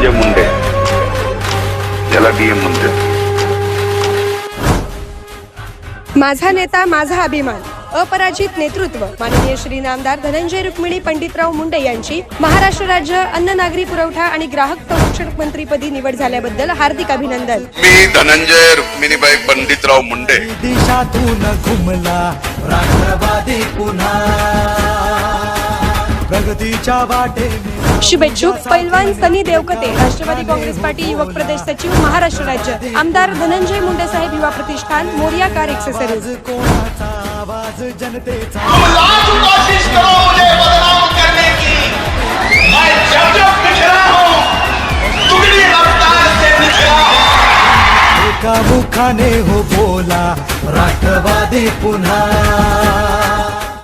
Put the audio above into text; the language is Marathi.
पीएम मंदिर माझा नेता माझा अभिमान अपराजित नेतृत्व. माननीय श्री नामदार धनंजय रुक्मिणी पंडितराव मुंडे यांची महाराष्ट्र राज्य अन्न नागरी पुरवठा आणि ग्राहक संरक्षण मंत्रीपदी निवड झाल्याबद्दल हार्दिक अभिनंदन. मी धनंजय रुक्मिणीबाई पंडितराव मुंडे. देशातून घुमला राष्ट्रवादी पुन्हा. प्रगतीच्या वाटेने शुभेच्छुक पैलवान सनी देवकते राष्ट्रवादी काँग्रेस पार्टी युवक प्रदेश सचिव महाराष्ट्र राज्य. आमदार धनंजय मुंडे साहेब युवा प्रतिष्ठान मोरिया कार एक्सेसरीज हूँ। हूँ। मुखाने हो बोला राष्ट्रवादी पुन्हा।